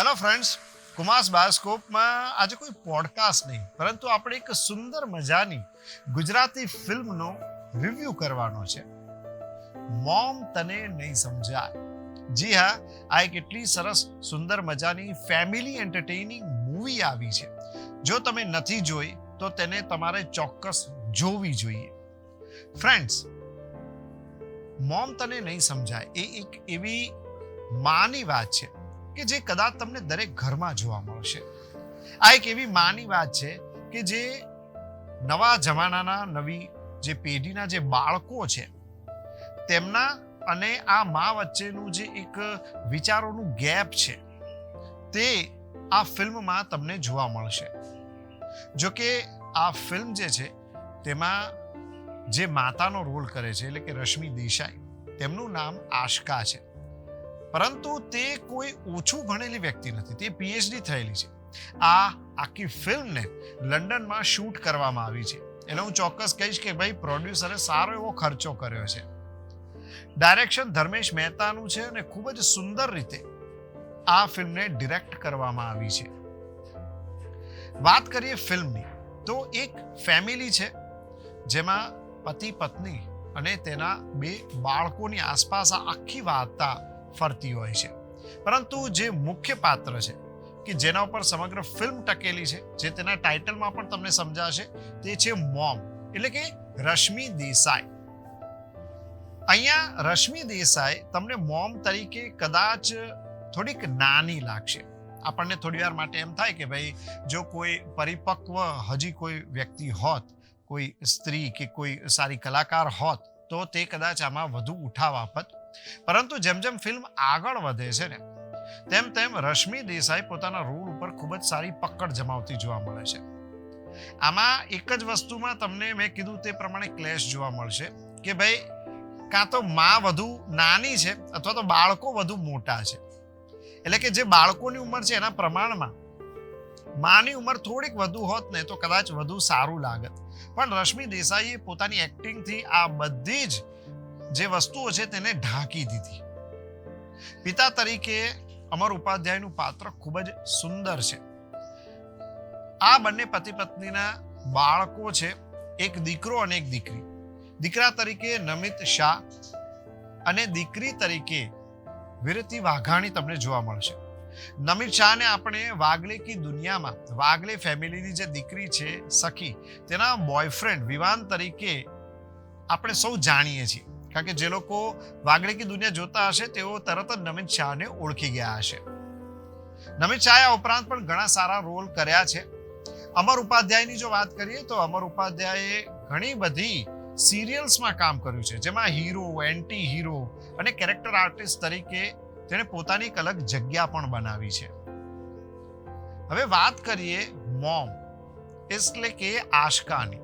Hello friends કુમાસ બાયોસ્કોપમાં આજે કોઈ podcast નહીં, પરંતુ આપણે એક સુંદર મજાની ગુજરાતી ફિલ્મનો રિવ્યૂ કરવાનો છે. મોમ તને નહીં સમજાય. જી હા, આ એક એટલી સરસ, સુંદર મજાની ફેમિલી એન્ટરટેઇનિંગ મૂવી આવી છે. જો તમે નથી જોઈ, તો તેને તમારે ચોક્કસ જોવી જોઈએ. ફ્રેન્ડ્સ મોમ તને નહીં સમજાય. એ એક એવી માની વાત છે. કે જે કદાચ તમને દરેક ઘરમાં જોવા મળશે. આ એક એવી માની વાત છે કે જે નવા જમાનાના નવી જે પેઢીના જે બાળકો છે, તેમના અને આ મા વચ્ચેનું જે એક વિચારોનું ગેપ છે, તે આ ફિલ્મમાં તમને જોવા મળશે. જો કે આ ફિલ્મ જે છે, તેમાં જે માતાનો રોલ કરે છે, એટલે કે રશ્મિ દેસાઈ, તેમનું નામ આશકા છે. પરંતુ તે કોઈ ઓછું ભણેલી વ્યક્તિ નથી, તે પીએચડી થયેલી છે. આ આખી ફિલ્મને લંડનમાં શૂટ કરવામાં આવી છે. એટલે હું ચોક્કસ કહીશ કે ભાઈ, પ્રોડ્યુસરે સારો એવો ખર્ચો કર્યો છે. ડાયરેક્શન ધર્મેશ મહેતાનું છે અને ખૂબ જ સુંદર રીતે આ ફિલ્મને ડિરેક્ટ કરવામાં આવી છે. વાત કરીએ ફિલ્મની, તો એક ફેમિલી છે, જેમાં પતિ પત્ની અને તેના બે બાળકોની આસપાસ આખી વાર્તા ફરતી હોય છે. પરંતુ જે મુખ્ય પાત્ર છે કે જેના ઉપર સમગ્ર ફિલ્મ ટકેલી છે, જે તેના ટાઇટલમાં પણ તમને સમજાશે, તે છે મોમ, એટલે કે રશ્મિ દેસાઈ. અહીંયા રશ્મિ દેસાઈ તમને મોમ તરીકે કદાચ થોડીક નાની લાગશે. આપણને થોડી વાર માટે એમ થાય કે ભાઈ, જો કોઈ પરિપક્વ હજી કોઈ વ્યક્તિ હોત, કોઈ સ્ત્રી કે કોઈ સારી કલાકાર હોત, તો તે કદાચ આમાં વધુ ઉઠાવ આપત. પરંતુ જેમ જેમ ફિલ્મ આગળ વધે છે ને, તેમ તેમ રશ્મિ દેસાઈ પોતાના રોલ ઉપર ખૂબ જ સારી પકડ જમાવતી જોવા મળે છે. આમાં એક જ વસ્તુમાં તમને મેં કીધું તે પ્રમાણે ક્લેશ જોવા મળશે કે ભાઈ કાં તો માં વધુ નાની છે અથવા તો બાળકો વધુ મોટા છે. એટલે કે જે બાળકોની ઉંમર છે એના પ્રમાણમાં માની ઉંમર થોડીક વધુ હોત ને તો કદાચ વધુ સારું લાગત. પણ રશ્મિ દેસાઈએ પોતાની એક્ટિંગથી આ બધી જ જે વસ્તુઓ છે તેને ઢાંકી દીધી. પિતા તરીકે અમર ઉપાધ્યાયનું પાત્ર ખૂબ જ સુંદર છે. આ બંને પતિ પત્નીના બાળકો છે, એક દીકરો અને એક દીકરી. દીકરા તરીકે નમિત શાહ અને દીકરી તરીકે વિરતિ વાઘાણી તમને જોવા મળશે. નમિત શાહને આપણે વાગલે કી દુનિયામાં વાગલે ફેમિલીની જે દીકરી છે, સખી, તેના બોયફ્રેન્ડ વિવાન તરીકે આપણે સૌ જાણીએ છીએ. કારણ કે જે લોકો વાગલે કી દુનિયા જોતા હશે, તેઓ તરત જ નમિત શાહને ઓળખી ગયા હશે. નમિત શાહે આ ઉપરાંત પણ ઘણા સારા રોલ કર્યા છે. અમર ઉપાધ્યાયની જો વાત કરીએ, તો અમર ઉપાધ્યાયે ઘણી બધી સિરિયલ્સમાં કામ કર્યું છે. જેમાં હીરો એન્ટી હીરો અને કેરેક્ટર આર્ટિસ્ટ તરીકે તેણે પોતાની એક અલગ જગ્યા પણ બનાવી છે. હવે વાત કરીએ મોમ, એટલે કે આશકાની.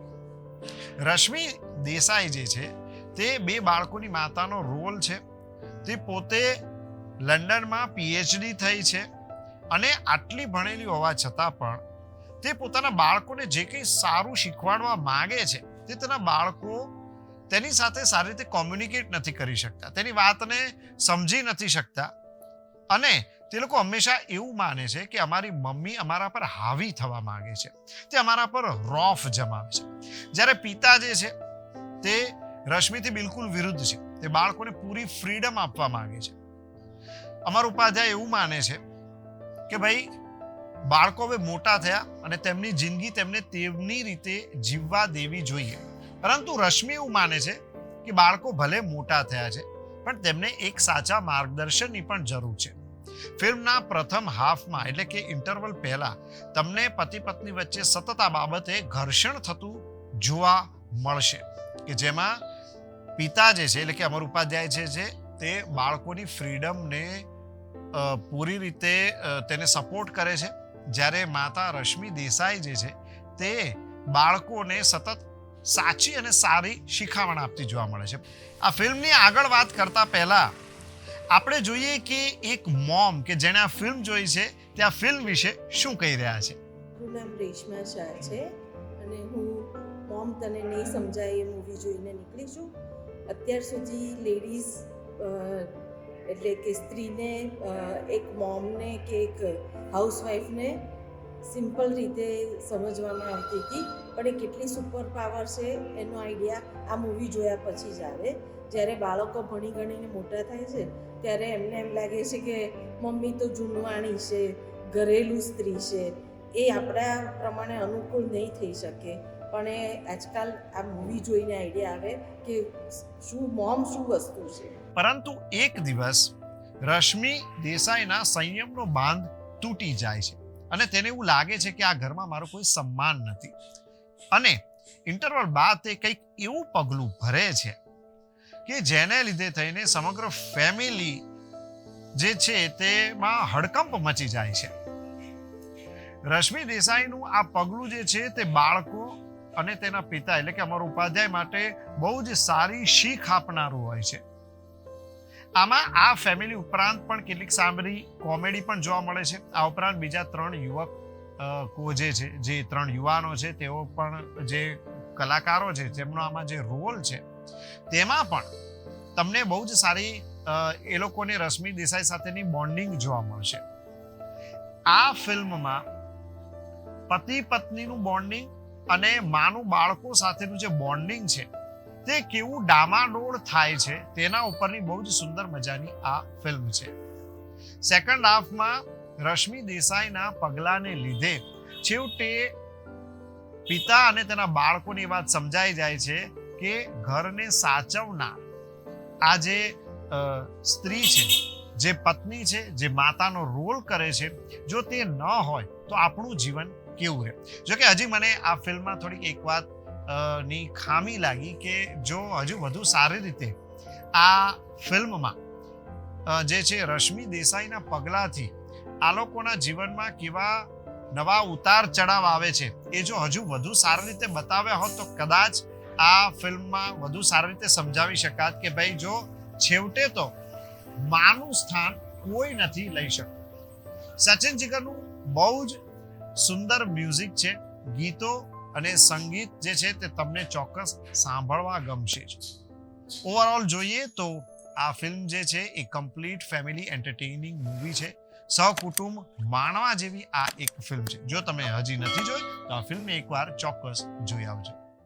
રશ્મિ દેસાઈ જે છે તે બે બાળકોની માતાનો રોલ છે. તે પોતે લંડનમાં પીએચડી થઈ છે અને આટલી ભણેલી હોવા છતાં પણ તે પોતાના બાળકોને જે કંઈ સારું શીખવાડવા માગે છે, તે તેના બાળકો તેની સાથે સારી રીતે કોમ્યુનિકેટ નથી કરી શકતા, તેની વાતને સમજી નથી શકતા. અને તે લોકો હંમેશા એવું માને છે કે અમારી મમ્મી અમારા પર હાવી થવા માગે છે. તે અમારા પર રોફ જમાવે છે. જ્યારે પિતા જે છે તે રશ્મિથી બિલકુલ વિરુદ્ધ છે. તે બાળકોને પૂરી ફ્રીડમ આપવા માંગે છે. અમારો ઉપાધ્યાય એવું માને છે કે ભાઈ, બાળકો હવે મોટા થયા અને તેમની જિંદગી તેમને તેમની રીતે જીવવા દેવી જોઈએ. પરંતુ રશ્મિ એવું માને છે કે બાળકો ભલે મોટા થયા છે, પણ તેમને એક સાચા માર્ગદર્શનની પણ જરૂર છે. ફિલ્મના પ્રથમ હાફમાં, એટલે કે ઇન્ટરવલ પહેલા, તમને પતિ પત્ની વચ્ચે સતત આ બાબતે ઘર્ષણ થતું જોવા મળશે કે જેમાં પિતા જે છે, એટલે કે અમર ઉપાધ્યાય જે છે, તે બાળકોની ફ્રીડમને પૂરી રીતે તેને સપોર્ટ કરે છે. જ્યારે માતા રશ્મિ દેસાઈ જે છે, તે બાળકોને સતત સાચી અને સારી શિખામણ આપતી જોવા મળે છે. આ ફિલ્મની આગળ વાત કરતા પહેલાં, આપણે જોઈએ કે એક મોમ કે જેણે આ ફિલ્મ જોઈ છે, તે આ ફિલ્મ વિશે શું કહી રહ્યા છે? મારું નામ રેશમા શાહ છે અને હું મોમ તને નહીં સમજાય એ મૂવી જોઈને નીકળી છું. અત્યાર સુધી લેડીઝ એટલે કે સ્ત્રીને એક મોમને કે એક હાઉસવાઈફને સિમ્પલ રીતે સમજવામાં આવતી હતી. પણ એ કેટલી સુપર પાવર છે એનો આઈડિયા આ મૂવી જોયા પછી જ આવે. જ્યારે બાળકો ભણી ગણીને મોટા થાય છે, ત્યારે એમને એમ લાગે છે કે મમ્મી તો જૂનવાણી છે, ઘરેલું સ્ત્રી છે. એ આપણા પ્રમાણે અનુકૂળ નહીં થઈ શકે. પણ એ આજકાલ આ મૂવી જોઈને આઈડિયા આવે કે શું મોમ શું વસ્તુ છે? પરંતુ એક દિવસ રશ્મિ દેસાઈના સંયમનો બાંધ તૂટી જાય છે અને તેને એવું લાગે છે કે આ ઘરમાં મારું કોઈ સન્માન નથી. અને ઇન્ટરવલ બાદ તે કંઈક એવું પગલું ભરે છે કે જેને લીધે થઈને સમગ્ર ફેમિલી જે છે તેમાં હડકંપ મચી જાય છે. રશ્મિ દેસાઈનું આ પગલું જે છે તે બાળકો અને તેના પિતા એટલે કે અમારો ઉપાધ્યાય માટે બહુ જ સારી શીખ આપનારું હોય છે. આમાં આ ફેમિલી ઉપરાંત પણ કેટલીક સાંભળી કોમેડી પણ જોવા મળે છે. આ ઉપરાંત બીજા ત્રણ યુવક કોજે છે, જે ત્રણ યુવાનો છે, તેઓ પણ જે કલાકારો છે, જેમનો આમાં જે રોલ છે, તેમાં પણ તમને બહુ જ સારી એ લોકોને રશ્મિ દેસાઈ સાથેની બોન્ડિંગ જોવા મળશે. આ ફિલ્મમાં પતિ પત્નીનું બોન્ડિંગ અને માનું બાળકો સાથેનું જે બોન્ડિંગ છે, તે કેવું ડામાડોળ થાય છે, તેના ઉપરની બહુ જ સુંદર મજાની આ ફિલ્મ છે. સેકન્ડ હાફમાં રશ્મિ દેસાઈના પગલાને લીધે છેવટે પિતા અને તેના બાળકોની વાત સમજાઈ જાય છે કે ઘરને સાચવનાર આ જે સ્ત્રી છે, જે પત્ની છે, જે માતાનો રોલ કરે છે, જો તે ન હોય તો આપણું જીવન કેવું રહે જોકે હજી મને આ ફિલ્મમાં થોડીક એક વાતની ખામી લાગી કે જો હજુ વધુ સારી રીતે આ ફિલ્મમાં જે છે રશ્મિ દેસાઈના પગલાથી આ લોકોના જીવનમાં કેવા નવા ઉતાર ચઢાવ આવે છે, એ જો હજુ વધુ સારી રીતે બતાવ્યા હોત તો કદાચ આ ફિલ્મમાં વધુ સારી રીતે સમજાવી શકાત કે ભાઈ જો છેવટે તો માનું સ્થાન કોઈ નથી લઈ શકતું સચિન જીગરનું બહુ જ સુંદર મ્યુઝિક છે, ગીતો અને સંગીત જે છે તે તમને ચોક્કસ સાંભળવા ગમશે. જ ઓવરઓલ જોઈએ તો આ ફિલ્મ જે છે એ કમ્પ્લીટ ફેમિલી એન્ટરટેનિંગ મૂવી છે. સહકુટુંબ માણવા જેવી આ એક ફિલ્મ છે. જો તમે હજી નથી જોઈ, તો આ ફિલ્મ એકવાર ચોક્કસ જોઈ આવજો.